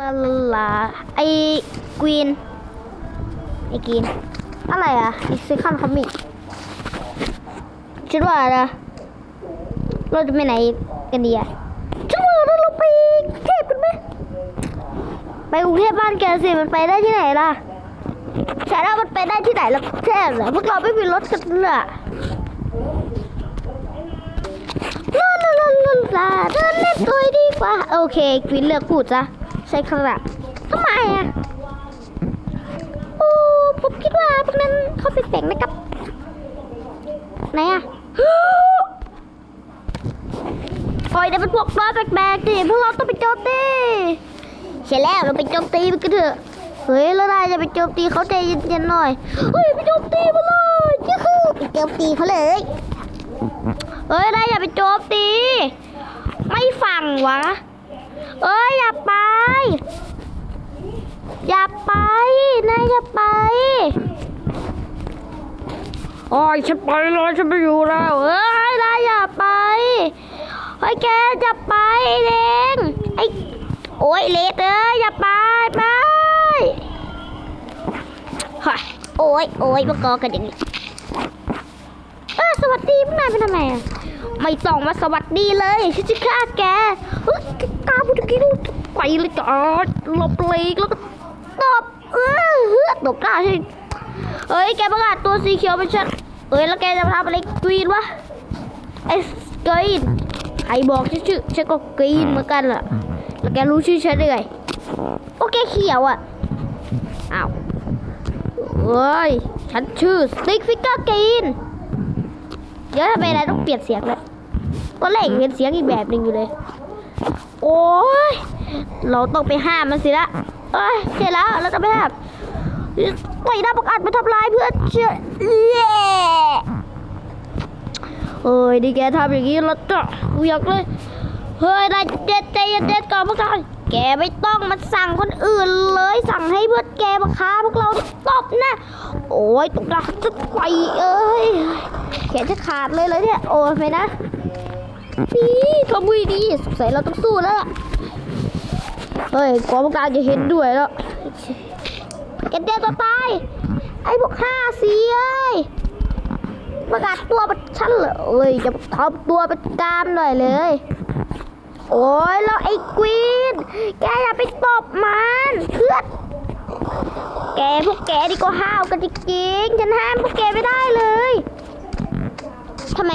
ลาลาไอ้กรีนไอ้กรีนอะไรอะไอ้ซิคันคอมิกคิดว่านะเราจะไปไหนกันดีอะคิดว่าเราไปกรุงเทพกันไหมไปกรุงเทพบ้านแกสิมันไปได้ที่ไหนล่ะใช่แล้วมันไปได้ที่ไหนล่ะเทพเหรอพวกเราไม่มีรถกันเลยอะลาลาลาลาลาเดินเล่นตัวดีกว่า โอเคกรีนเลือกพูดจ้ะ ใช่ครับทำไมอะโอ้ผมคิดว่าพวกนั้นเขาเป็นแปลกนะครับไหนอะโอ้ยเดี๋ยวเป็นพวกร้อยแปลกๆดิพวกเราต้องไปโจมตีใช่แล้วเราไปโจมตีมันกันเถอะเฮ้ยแล้วนายจะไปโจมตีเขาใจเย็นๆหน่อยเฮ้ยไปโจมตีมาเลยยี่คือไปโจมตีเขาเลยเฮ้ยนายอย่าไปโจมตี ไม่ฟังวะ เอ้ยอย่าไป อย่าไปนายอย่าไปโอ้ยฉันไปแล้วฉันไม่อยู่แล้วเอ้ยนายอย่าไปเฮ้ยแกจะไปเองไอ้โอ้ยเลดเอ้ยอย่าไปไปเฮ้ยโอ้ยโอ้ยมากอกันอย่างนี้เออสวัสดีพวกนายเป็นทำไมอะ ไม่ต้องมาสวัสดีเลยฉันจะฆ่าแกเฮ้ยแกกล้าพูดกี้ดูไปเลยจ้าหลบเลยแล้วก็ตบเออเฮือกตบหน้าใช่เอ้ยแกประกาศตัวสีเขียวเป็นฉันเอ้ยแล้วแกจะทำอะไรกรีนวะไอ้กรีนใครบอกชื่อชื่อฉันก็กรีนเหมือนกันล่ะแล้วแกรู้ชื่อฉันได้ไงโอเคเขียวอะอ้าวเอ้ยฉันชื่อสติ๊กฟิกเกอร์กรีนเดี๋ยวทำไมนายต้องเปลี่ยนเสียงเลย ตอนแรกเป็นเสียงอีกแบบหนึ่งอยู่เลย โอ้ย เราต้องไปห้ามมันสิละเอ้ยใช่แล้ว เราต้องไปห้ามปล่อยหน้าประกาศมาทำลายเพื่อนเชื่อเย้เอ้ยดิแกทำอย่างนี้แล้วจ้ะกูอยากเลย เฮ้ยนายเด็ดใจเย็นๆก่อนพวกเราแกไม่ต้องมาสั่งคนอื่นเลย สั่งให้เพื่อนแกมาค้าพวกเราตบนะ โอ้ยตกละจะไปเอ้ยแขนจะขาดเลยเลยเนี่ย โอ้ยไปนะ นี่ทำมือดีสงสัยเราต้องสู้แล้วล่ะเฮ้ยกองประกาศจะเห็นด้วยแล้วแกเดียวตัวตายไอ้พวกห้าสีเอ้ยประกาศตัวเป็นชั้นเหรอเอ้ยจะทำตัวเป็นกามหน่อยเลย โอ้ยแล้วไอ้กวีน แกอย่าไปตบมันเพื่อนแกพวกแกดีก็ห้าวกันจริงฉันห้ามพวกแกไม่ได้เลยทำไม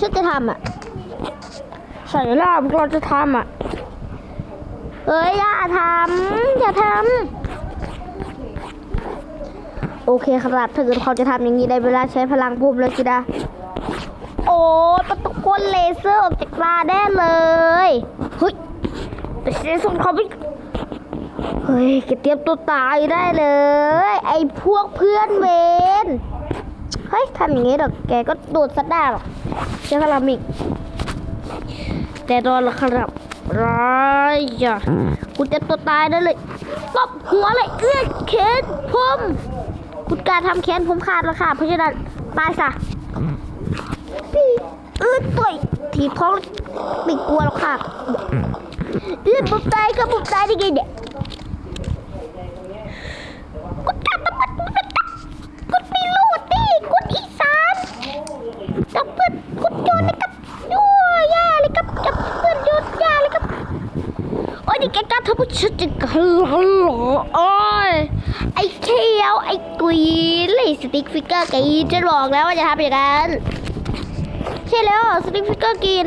ฉันจะทำอะ ใส่ล่าพวกเราจะทำอะ เอ้ยอย่าทำอย่าทำโอเคครับถ้าเกิดเขาจะทำอย่างนี้ได้เวลาใช้พลังพุ่มแล้วสินะโอ้ยประตูก้นเลเซอร์ออกจากตาแน่เลยเฮ้ยแต่เซส่งเขาไปเฮ้ยแกเตรียมตัวตายได้เลย ไอ้พวกเพื่อนเวนเฮ้ยทำอย่างนี้หรอกแกก็โดดสัดได้หรอกใช้พลังอีก แต่โดนละครับร้ายจ้ะคุณจะตัวตายได้เลยตบหัวเลยเอื้อเข็นผมคุณการทำแขนผมขาดแล้วค่ะเพราะฉะนั้นตายซะพี่เออต่อยทีบท้องไม่กลัวหรอกค่ะเลือดผมตายก็ผมตายได้ไงเนี่ยคุณการตำรวจคุณเป็นตับคุณไม่รู้ดิคุณอีสานจับเพื่อนคุณโยนเลยครับโอ้ยย่าเลยครับจับเพื่อนโยนย่าเลยครับ นี่แกกล้าทำให้ฉันจะฮัลโหลฮัลโหลโอ้ยไอ้เขียวไอ้กุยเลยสติ๊กฟิกเกอร์กีนจะบอกแล้วว่าจะทำอย่างนั้นใช่แล้วสติ๊กฟิกเกอร์กีน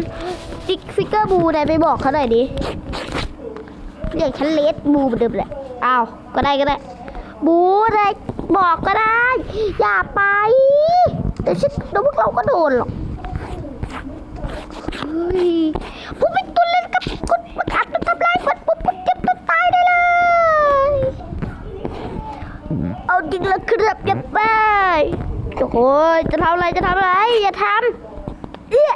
สติ๊กฟิกเกอร์บูนายไปบอกเขาหน่อยดิเรียกฉันเลสบูเหมือนเดิมแหละอ้าวก็ได้ก็ได้ บูนายบอกก็ได้ อย่าไปเดี๋ยวฉันเดี๋ยวพวกเราก็โดนหรอกเฮ้ยผมเป็นตัวเล่น กับคุณประกาศมันทำลายมันผมผมเจ็บตัวตายได้เลย เอาจริงแล้วครับอย่าไปโอ้ยจะทำอะไรจะทำอะไร อย่าทำเอ๊ะ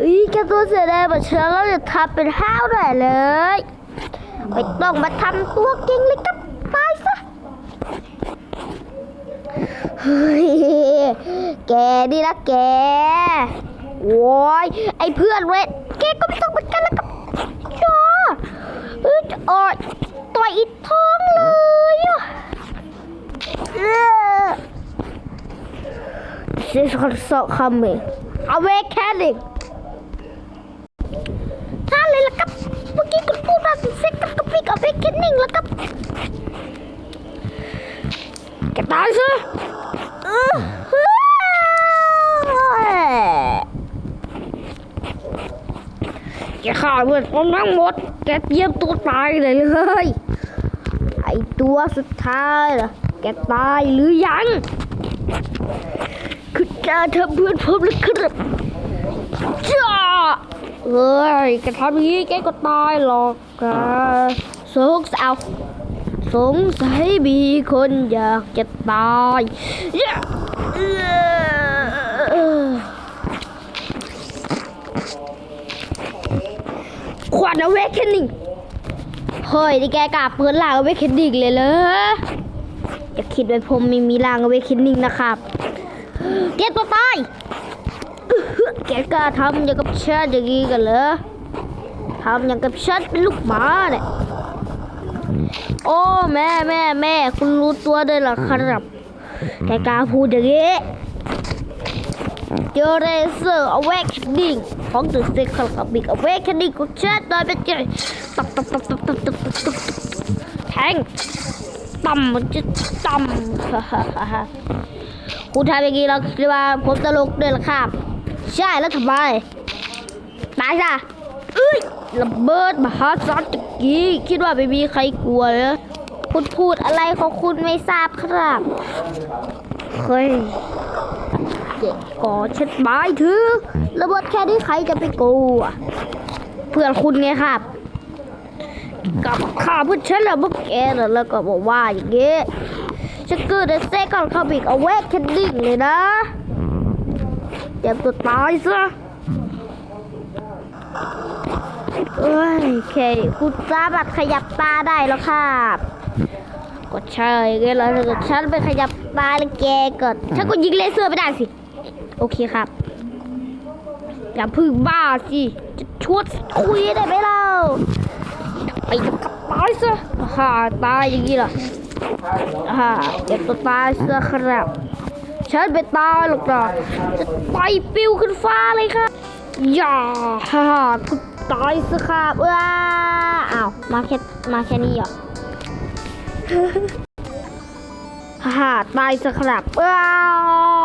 อ้ยแค่ตัวเสียดายแบบฉันแล้วจะทำเป็นห้าวหน่อยเลยไม่ต้องมาทำตัวเก่งเลยครับตายซะเฮ้ยแกนี่นะแก โว้ยไอเพื่อนเว้ยแกก็ไม่ต้องเหมือนกันแล้วกับจ้าเออโอ้ยตัวอีท้องเลยเออ This is so coming. Awakening. ถ้าเลยล่ะครับเมื่อกี้คุณพูดว่าเป็นเซ็กกับกระปิก Awakening แล้วครับแกตายซะ แกฆ่าเพื่อนผมทั้งหมด แกเตรียมตัวตายเลยเลย ไอตัวสุดท้ายล่ะ แกตายหรือยัง คือแกทำเพื่อนผมเลยครับจ้าเอ้ยแกทำอย่างนี้แกก็ตายหรอกนะสงสาวสงสัยมีคนอยากจะตายย่าเอ่อ ขวัญเอาเวกแค่นิ่งเฮ้ยนี่แกกล้าเปิดหลังเอาเวกแค่นิ่งเลยเหรออย่าคิดว่าผมไม่มีรางเอาไว้คิดนิ่งนะครับเกลียดตัวตายแกกล้าทำอย่างกับฉันอย่างนี้กันเหรอทำอย่างกับฉันเป็นลูกหมาเนี่ยโอ้แม่แม่แม่คุณรู้ตัวด้วยเหรอครับแกกล้าพูดอย่างนี้ เจอเรเซอร์เอาไว้คิดนิ่งของตัวเซ็กของกับบิ๊กเอาไว้คิดนิ่งของฉันตอนเป็นเจตับตับตับตับตับตับตับตับแทงต่ำมันจะต่ำคุณทำอย่างนี้เราคิดว่าผมตลกด้วยเหรอครับ ใช่แล้วทำไมตายซะเอ้ยระเบิดมหาศาลตะกี้คิดว่าไม่มีใครกลัวเลยคุณพูดอะไรของคุณไม่ทราบครับเฮ้ย เด็กก่อฉันหมายถึงระเบิดแค่นี้ใครจะไปกลัวเพื่อนคุณไงครับกับข้าพื่อนฉันแล้วพวกแกแล้วก็บอกว่าอย่างเงี้ฉันกิดในเซ็กก่อนเขาบิกเอาเวกแคนดิ้งเลยนะเจ็บตัวตายซะเอ้ยเคคุณสามารถขยับตาได้แล้วครับก็ใช่ไงล่ะถ้าเกิดฉันไปขยับตาแล้วแกก็ฉันก็ยิงเลเซอร์ไม่ได้สิ โอเคครับ อย่าพึ่งบ้าสิจะชวดคุยได้ไหมเราไปกับตายซะฮ่าตายอย่างนี้ล่ะฮ่าเจ็บตัวตายซะครับฉันไปตายหรอกนะจะไปปิวขึ้นฟ้าเลยครับอย่าฮ่าคุณตายซะครับว้าอ้าวมาแค่มาแค่นี้เหรอฮ่าตายซะครับว้า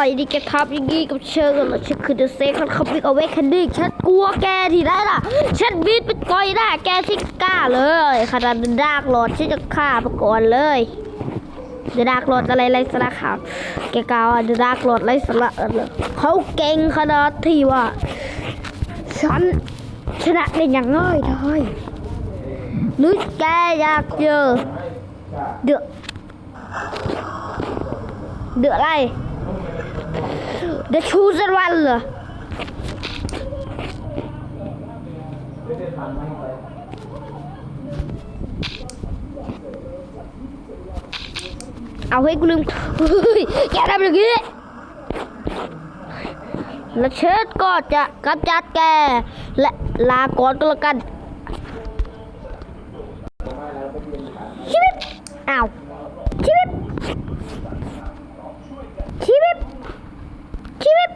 โอ้ยนี่แกทับอย่างงี้กับเชิงกันเหรอฉันคือเดอะเซคันคับบิ๊กเอาไว้คันดิ้ฉันกลัวแกที่ได้ล่ะฉันบีดไปต่อยหน้าแกที่กล้าเลยขนาดดากหลอดฉันจะฆ่าไปก่อนเลยเดดากหลอดอะไรไรสาระครับแกกล่าวเดดากหลอดไรสาระเออเลยเขาเก่งขนาดที่ว่า ฉันชนะได้อย่างง่ายดายหรือแกอยากเจอเดือดเดือดอะไร เดือดชูสันวันเหรอเอาให้กูลืมเฮ้ยแกทำอย่างนี้แล้วเชิดก็จะกำจัดแก และลาก่อนก็แล้วกันชิบิบอ้าวชิบิบชิบิบชิบิบ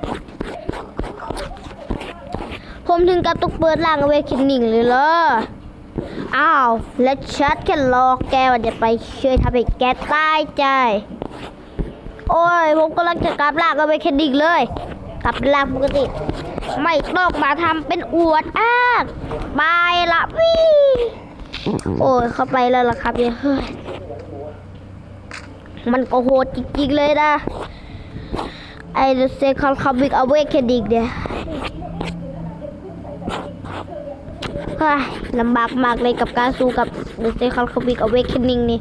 ผมถึงกับต้องเปิดร่างเอาไว้คิดหนิ่งเลยเหรอ อ้าว และชัดแค่รอแกว่าจะไปช่วยทำให้แกตายใจ โอ้ย ผมกำลังจะกลับร่างเอาไว้ค่ดิ่งเลย กลับเป็นร่างปกติ ไม่ต้องมาทำเป็นอวดอ้างบายละวิโอ้ย เข้าไปแล้วล่ะครับเนี่ยเฮ้ยมันก็โหดจริงๆเลยนะ ไอ้เซคอนคอมิกเอาไว้ค่ดิ่งเนี่ย ลำบากมากเลยกับการสู้กับดอะเซคัลคอมิกอเวกเคนนิงนี่